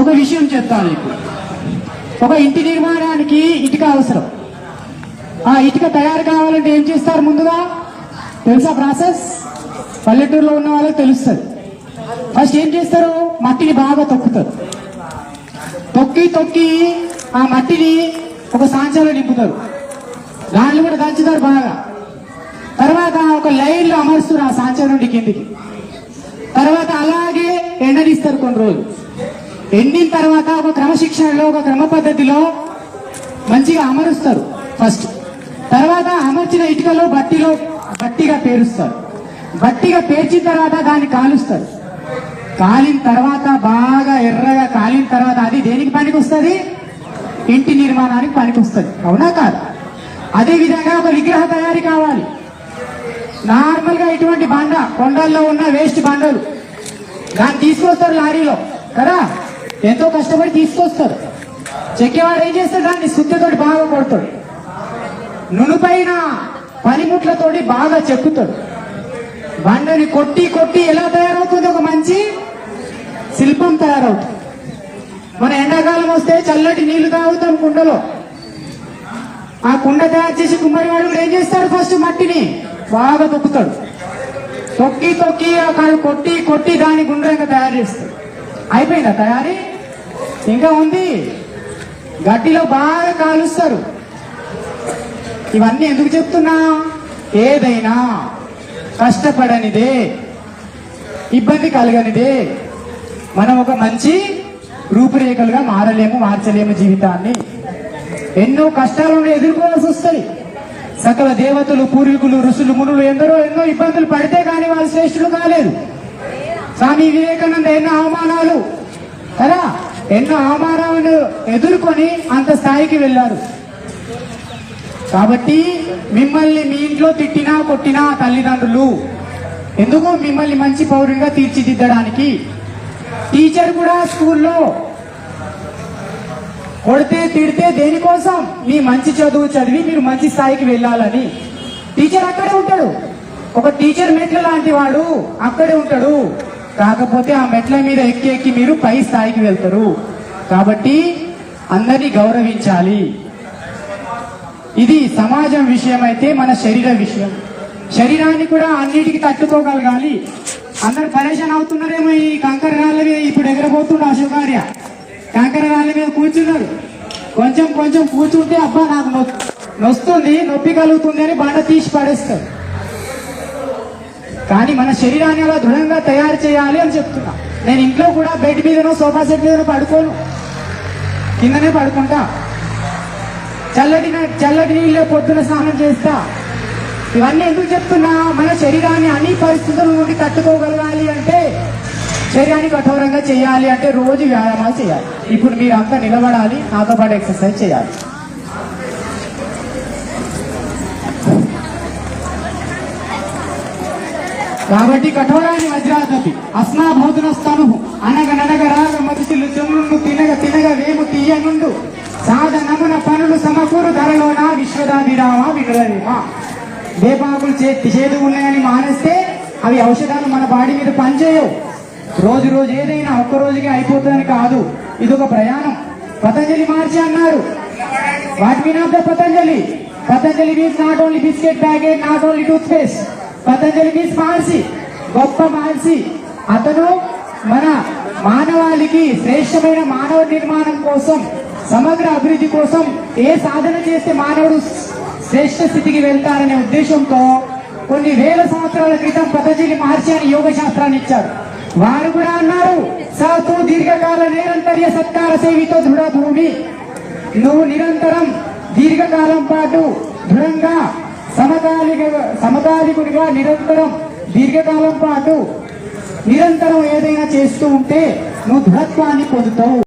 ఒక విషయం చెప్తాను మీకు. ఒక ఇంటి నిర్మాణానికి ఇటుక అవసరం. ఆ ఇటుక తయారు కావాలంటే ఏం చేస్తారు ముందుగా? తెలుసా ప్రాసెస్? పల్లెటూరులో ఉన్న వాళ్ళకి తెలుస్తుంది. ఫస్ట్ ఏం చేస్తారు? మట్టిని బాగా తొక్కుతారు. తొక్కి తొక్కి ఆ మట్టిని ఒక సాంచలో నింపుతారు. దాన్ని కూడా దంచుతారు బాగా. తర్వాత ఒక లైన్లో అమరుస్తారు ఆ సాంచ నుండి కిందికి. తర్వాత అలాగే ఎండనిస్తారు కొన్ని రోజులు. ఎండిన తర్వాత ఒక క్రమశిక్షణలో ఒక క్రమ పద్ధతిలో మంచిగా అమరుస్తారు. ఫస్ట్ తర్వాత అమర్చిన ఇటుకలో బట్టిలో బట్టిగా పేరుస్తారు. బట్టిగా పేర్చిన తర్వాత దాన్ని కాలుస్తారు. కాలిన తర్వాత బాగా ఎర్రగా కాలిన తర్వాత అది దేనికి పనికి వస్తుంది ఇంటి నిర్మాణానికి పనికి వస్తుంది అవునా కాదు? అదేవిధంగా ఒక విగ్రహ తయారీ కావాలి. నార్మల్గా ఇటువంటి బండ కొండల్లో ఉన్న వేస్ట్ బండలు. దాన్ని తీసుకొస్తారు లారీలో. కదా? ఎంతో కష్టపడి తీసుకొస్తారు. చెక్కేవాడు ఏం చేస్తాడు దాన్ని శుద్ధితోటి బాగా కొడతాడు. నునుపైన పనిముట్లతోటి బాగా చెక్కుతాడు. బండని కొట్టి కొట్టి ఎలా తయారవుతుంది? ఒక మంచి శిల్పం తయారవుతుంది. మన ఎండాకాలం వస్తే చల్లటి నీళ్ళు తాగుతాం కుండలో. ఆ కుండ తయారు చేసి కుమ్మరివాడు కూడా ఏం చేస్తాడు ఫస్ట్ మట్టిని బాగా తొక్కుతాడు. తొక్కి తొక్కి ఆ కొట్టి కొట్టి దాని గుండ్రంగా తయారు చేస్తాడు అయిపోయిందా తయారీ? ఇంకా ఉంది. గడ్డిలో బాగా కాలుస్తారు. ఇవన్నీ ఎందుకు చెప్తున్నా? ఏదైనా కష్టపడనిదే ఇబ్బంది కలగనిదే. మనం ఒక మంచి రూపురేఖలుగా మారలేము మార్చలేము జీవితాన్ని. ఎన్నో కష్టాలను ఎదుర్కోవాల్సి వస్తుంది. సకల దేవతలు పూర్వీకులు ఋషులు మునులు ఎందరో ఎన్నో ఇబ్బందులు పడితే కానీ వాళ్ళు శ్రేష్ఠులు కాలేదు. స్వామి వివేకానంద ఎన్నో అవమానాలు. కదా? ఎన్నో అవమానాలను ఎదుర్కొని అంత స్థాయికి వెళ్ళారు. కాబట్టి మిమ్మల్ని మీ ఇంట్లో తిట్టినా కొట్టినా తల్లిదండ్రులు ఎందుకు మిమ్మల్ని మంచి పౌరుడిగా తీర్చిదిద్దడానికి? టీచర్ కూడా స్కూల్లో కొడితే తిడితే దేనికోసం? మీ మంచి చదువు చదివి మీరు మంచి స్థాయికి వెళ్ళాలని. టీచర్ అక్కడే ఉంటాడు. ఒక టీచర్ మెట్ల లాంటి వాడు అక్కడే ఉంటాడు. కాకపోతే ఆ మెట్ల మీద ఎక్కి ఎక్కి మీరు పై స్థాయికి వెళ్తారు. కాబట్టి అందరినీ గౌరవించాలి. ఇది సమాజం విషయం అయితే మన శరీర విషయం. శరీరాన్ని కూడా అన్నిటికీ తట్టుకోగలగాలి. అందరు పరేషాన్ అవుతున్నారేమో ఈ కంకర రాళ్ళ మీద ఇప్పుడు ఎగరబోతుండ అశోకార్య కంకర రాళ్ళ మీద కూర్చున్నారు కొంచెం కొంచెం కూర్చుంటే అబ్బా నాకు నొస్తుంది నొప్పి కలుగుతుంది అని బండ తీసి పడేస్తారు కానీ మన శరీరాన్ని అలా దృఢంగా తయారు చేయాలి అని చెప్తున్నా. నేను ఇంట్లో కూడా బెడ్ మీదనో సోఫా సెట్ మీదనో పడుకోను. కిందనే పడుకుంటా. చల్లటి చల్లటి నీళ్ళే పొద్దున స్నానం చేస్తా. ఇవన్నీ ఎందుకు చెప్తున్నా? మన శరీరాన్ని అన్ని పరిస్థితుల నుండి తట్టుకోగలగాలి అంటే శరీరాన్ని కఠోరంగా చేయాలి అంటే రోజు వ్యాయామాలు చేయాలి. ఇప్పుడు మీరు అంతా నిలబడాలి నాతో పాటు ఎక్సర్సైజ్ చేయాలి. కాబట్టి కఠోరాన్ని వజ్రాదతి అస్నా భౌతునస్తను అనగ నడగ రాగ మతిశిలు చెమ్మును తినగ తినగ వేము తీయనుండు. సాధనమున పనులు సమకూరు ధరలోన విశ్వదాభిరామ వినురవేమ వేపాకులు చేతి చేదు ఉన్నాయని మానేస్తే అవి ఔషధాలు మన బాడీ మీద పనిచేయవు. రోజు రోజు ఏదైనా ఒక్క రోజుకి అయిపోతుందని కాదు. ఇది ఒక ప్రయాణం. పతంజలి మార్చి అన్నారు. What mean of the Patanjali. Patanjali means not only biscuit packet not only toothpaste Patanjali means Maharshi గొప్ప మహర్షి అతను మన మానవాళికి శ్రేష్టమైన మానవ నిర్మాణం కోసం సమగ్ర అభివృద్ధి కోసం ఏ సాధన చేస్తే మానవుడు శ్రేష్ఠ స్థితికి వెళ్తారనే ఉద్దేశంతో కొన్ని వేల సంవత్సరాల క్రితం పతంజలి మహర్షి అని యోగ శాస్త్రాన్ని ఇచ్చారు. వారు కూడా అన్నారు సాతు దీర్ఘకాల నిరంతర్య సత్కార సేవితో దృఢ భూమి. నువ్వు నిరంతరం దీర్ఘకాలం పాటు దృఢంగా సమకాలిక సమకాలికుడిగా నిరంతరం దీర్ఘకాలం పాటు నిరంతరం ఏదైనా చేస్తూ ఉంటే నువ్వు దృఢత్వాన్ని పొందుతావు.